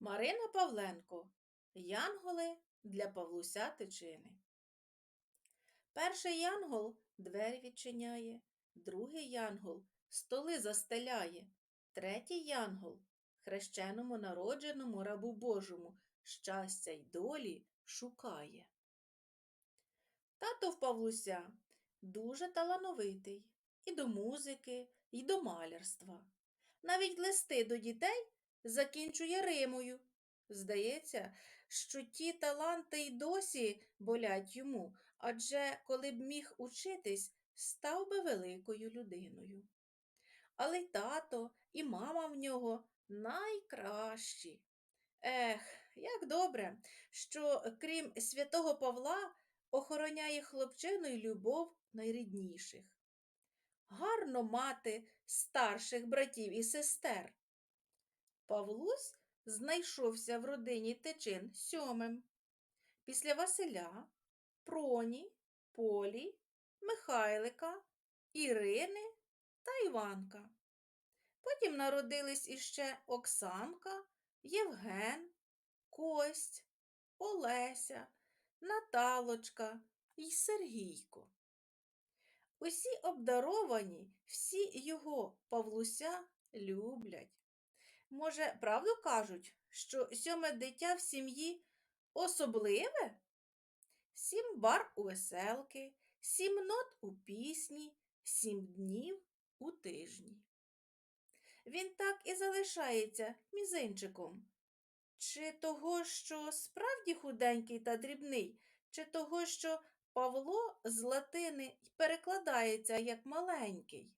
Марина Павленко. Янголи для Павлуся Тичини. Перший янгол двері відчиняє, другий янгол столи застеляє, третій янгол хрещеному народженому рабу Божому щастя й долі шукає. Тато в Павлуся дуже талановитий і до музики, і до малярства. Навіть листи до дітей закінчує римою. Здається, що ті таланти й досі болять йому, адже коли б міг учитись, став би великою людиною. Але й тато, і мама в нього найкращі. Ех, як добре, що крім святого Павла охороняє хлопчину й любов найрідніших. Гарно мати старших братів і сестер. Павлусь знайшовся в родині Течин сьомим. Після Василя, Проні, Полі, Михайлика, Ірини та Іванка. Потім народились іще Оксанка, Євген, Кость, Олеся, Наталочка й Сергійко. Усі обдаровані, всі його Павлуся люблять. Може, правду кажуть, що сьоме дитя в сім'ї особливе? Сім бар у веселки, сім нот у пісні, сім днів у тижні. Він так і залишається мізинчиком. Чи того, що справді худенький та дрібний, чи того, що Павло з латини перекладається як маленький.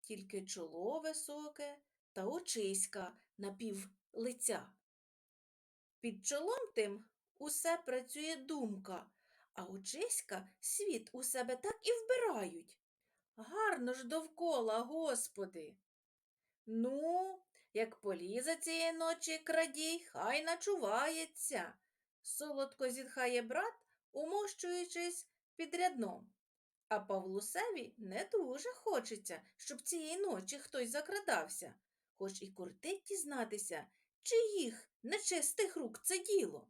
Тільки чоло високе та очиська на пів лиця. Під чолом тим усе працює думка, а очиська світ у себе так і вбирають. Гарно ж довкола, господи. Ну, як полізе цієї ночі крадій, хай начувається. Солодко зітхає брат, умощуючись під рядном. А Павлусеві не дуже хочеться, щоб цієї ночі хтось закрадався, хоч і кортить дізнатися, чиїх нечистих рук це діло.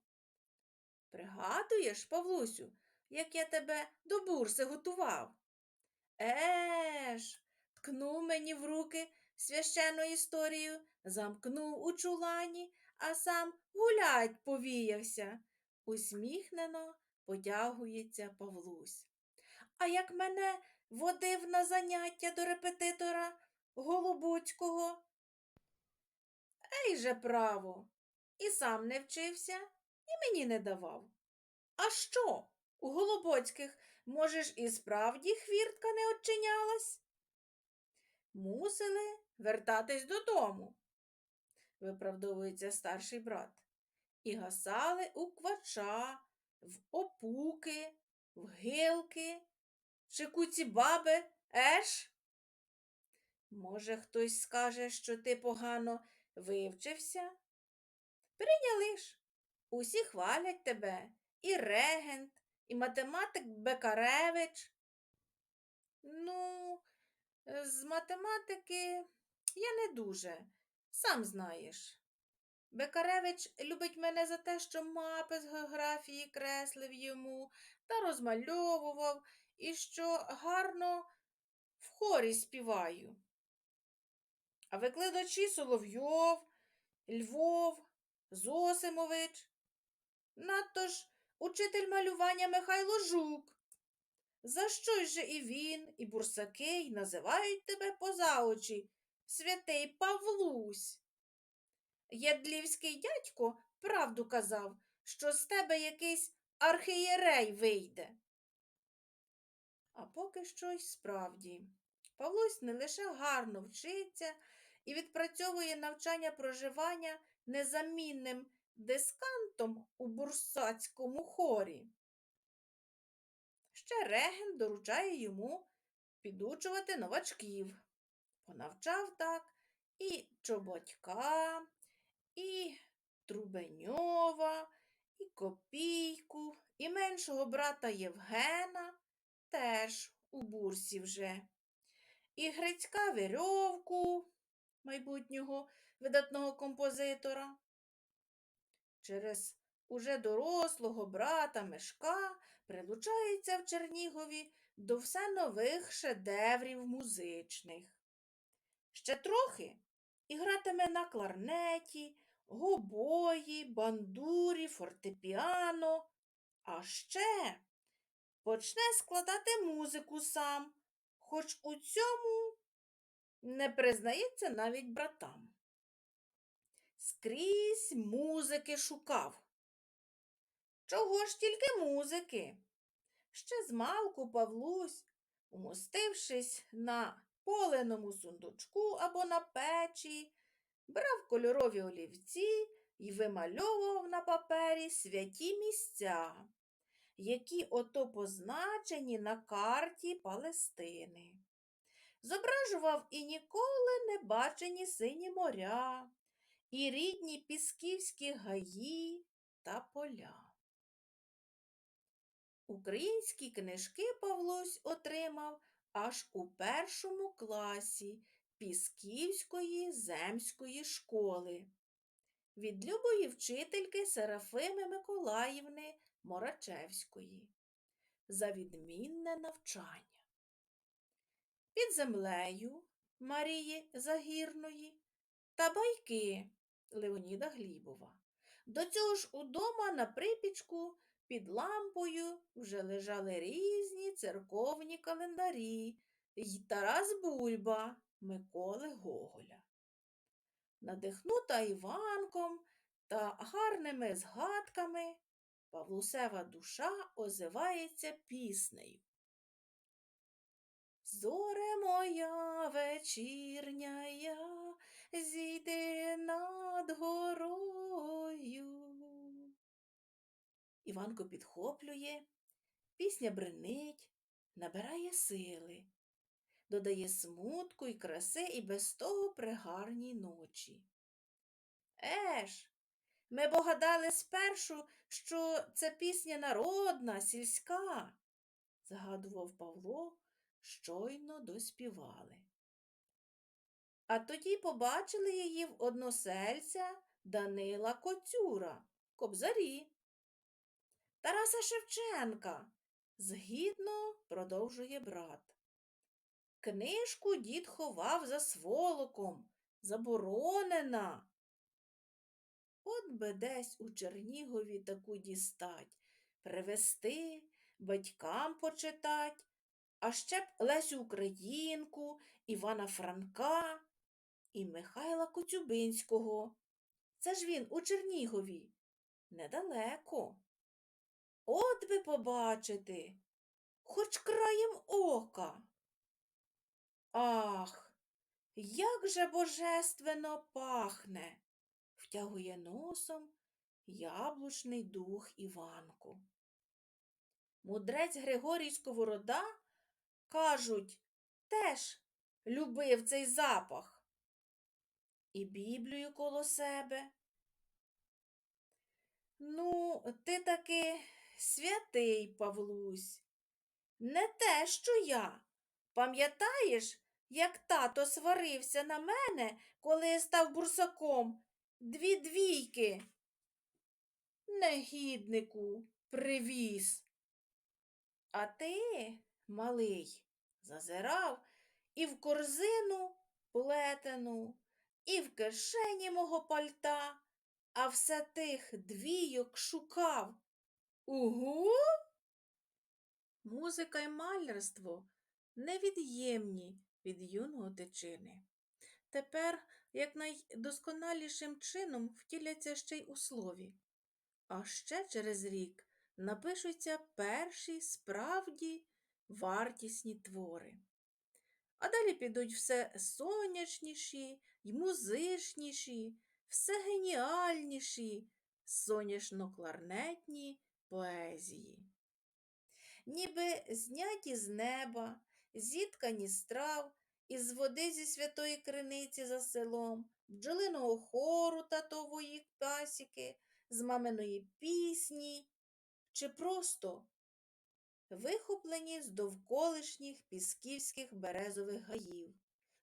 Пригадуєш, Павлусю, як я тебе до бурси готував? Еж, ткнув мені в руки священну історію, замкнув у чулані, а сам гулять повіявся. Усміхнено потягується Павлусь. А як мене водив на заняття до репетитора Голубуцького? Ей же право, і сам не вчився, і мені не давав. А що? У Голобоцьких, можеш, і справді хвіртка не очинялась? Мусили вертатись додому, виправдовується старший брат. І гасали у квача, в опуки, в гилки, чи куці баби, еш? Може, хтось скаже, що ти погано вивчився? Прийняли ж. Усі хвалять тебе, і регент, і математик Бекаревич. Ну, з математики я не дуже, сам знаєш. Бекаревич любить мене за те, що мапи з географії креслив йому та розмальовував, і що гарно в хорі співаю. А викладачі Соловйов, Львов, Зосимович. Надто ж учитель малювання Михайло Жук. За що ж і він, і бурсаки називають тебе поза очі, святий Павлусь? Ядлівський дядько правду казав, що з тебе якийсь архієрей вийде. А поки що й справді. Павлусь не лише гарно вчиться і відпрацьовує навчання проживання незамінним дискантом у бурсацькому хорі. Ще реген доручає йому підучувати новачків. Понавчав так і Чоботька, і Трубеньова, і Копійку, і меншого брата Євгена теж у бурсі вже, і Грицька Вірьовку, майбутнього видатного композитора, через уже дорослого брата Мешка прилучається в Чернігові до все нових шедеврів музичних. Ще трохи і гратиме на кларнеті, гобої, бандурі, фортепіано, а ще почне складати музику сам, хоч у цьому не признається навіть братам. Скрізь музики шукав. Чого ж тільки музики? Ще змалку Павлусь, умостившись на поленому сундучку або на печі, брав кольорові олівці і вимальовував на папері святі місця, які ото позначені на карті Палестини. Зображував і ніколи не бачені сині моря, і рідні пісківські гаї та поля. Українські книжки Павлусь отримав аж у першому класі Пісківської земської школи від любої вчительки Серафими Миколаївни Морачевської за відмінне навчання. Під землею Марії Загірної та байки Леоніда Глібова. До цього ж удома на припічку під лампою вже лежали різні церковні календарі й Тарас Бульба Миколи Гоголя. Надихнута Іванком та гарними згадками, Павлусева душа озивається піснею. Зоре моя вечірняя, зійди над горою. Іванко підхоплює, пісня бренить, набирає сили, додає смутку і краси і без того пригарній ночі. Еш, ми бо гадали спершу, що це пісня народна, сільська, згадував Павло, щойно доспівали. А тоді побачили її в односельця Данила Коцюра, кобзарі. Тараса Шевченка, згідно продовжує брат. Книжку дід ховав за сволоком, заборонена. От би десь у Чернігові таку дістать, привезти, батькам почитать, а ще б Лесю Українку, Івана Франка і Михайла Коцюбинського. Це ж він у Чернігові. Недалеко. От би побачити, хоч краєм ока. Ах, як же божественно пахне, втягує носом яблучний дух Іванку. Мудрець Григорій Сковорода, кажуть, теж любив цей запах. І Біблію коло себе. Ну, ти таки святий Павлусь. Не те, що я. Пам'ятаєш, як тато сварився на мене, коли я став бурсаком? Дві двійки. Негіднику привіз. А ти, малий, зазирав і в корзину плетену, і в кишені мого пальта, а все тих двійок шукав. Угу. Музика й малярство невід'ємні від юного тичини. Тепер якнайдосконалішим чином втіляться ще й у слові. А ще через рік напишуться перші справді вартісні твори. А далі підуть все сонячніші й музичніші, все геніальніші, соняшно-кларнетні поезії. Ніби зняті з неба, зіткані з трав, із води зі святої криниці за селом, бджолиного хору татової пасіки, з маминої пісні, чи просто вихоплені з довколишніх пісківських березових гаїв,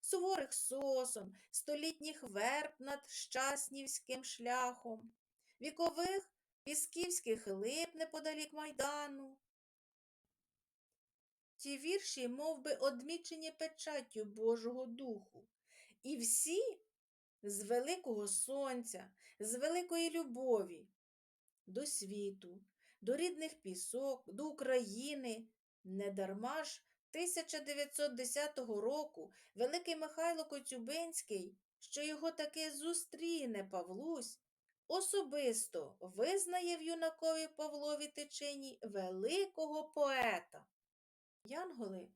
суворих сосон, столітніх верб над щаснівським шляхом, вікових пісківських лип неподалік майдану. Ті вірші мов би, одмічені печаттю Божого Духу, і всі з великого сонця, з великої любові до світу, до рідних пісок, до України. Недарма ж 1910 року великий Михайло Коцюбинський, що його таки зустріне Павлусь, особисто визнає в юнакові Павлові Тичині великого поета. Янголи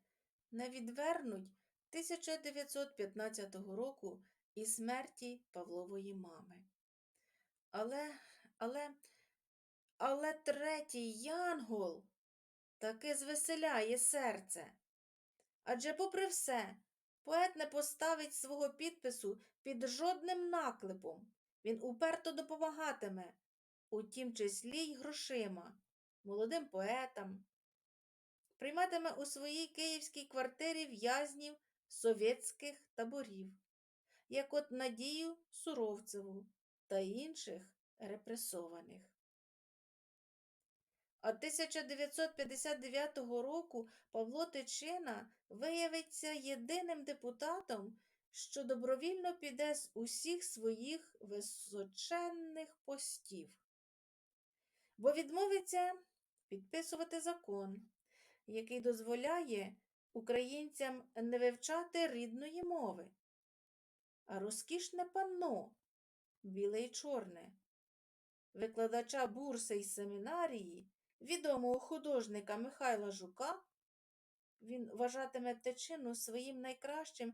не відвернуть 1915 року і смерті Павлової мами. Але, але, але третій янгол таки звеселяє серце. Адже, попри все, поет не поставить свого підпису під жодним наклепом. Він уперто допомагатиме, у тім числі й грошима, молодим поетам, прийматиме у своїй київській квартирі в'язнів совєтських таборів, як от Надію Суровцеву та інших репресованих. А 1959 року Павло Тичина виявиться єдиним депутатом, що добровільно піде з усіх своїх височенних постів, бо відмовиться підписувати закон, який дозволяє українцям не вивчати рідної мови, а розкішне панно, біле й чорне, викладача бурси й семінарії, відомого художника Михайла Жука, він вважатиме течину своїм найкращим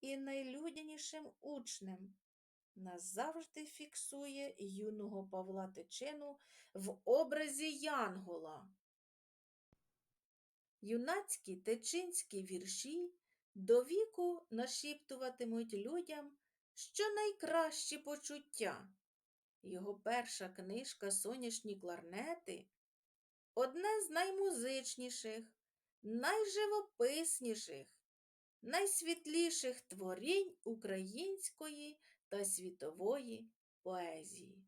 і найлюдянішим учнем. Назавжди фіксує юного Павла Тичину в образі Янгола. Юнацькі течинські вірші до віку нашіптуватимуть людям що найкращі почуття. Його перша книжка Сонячні кларнети одне з наймузичніших, найживописніших, найсвітліших творінь української та світової поезії.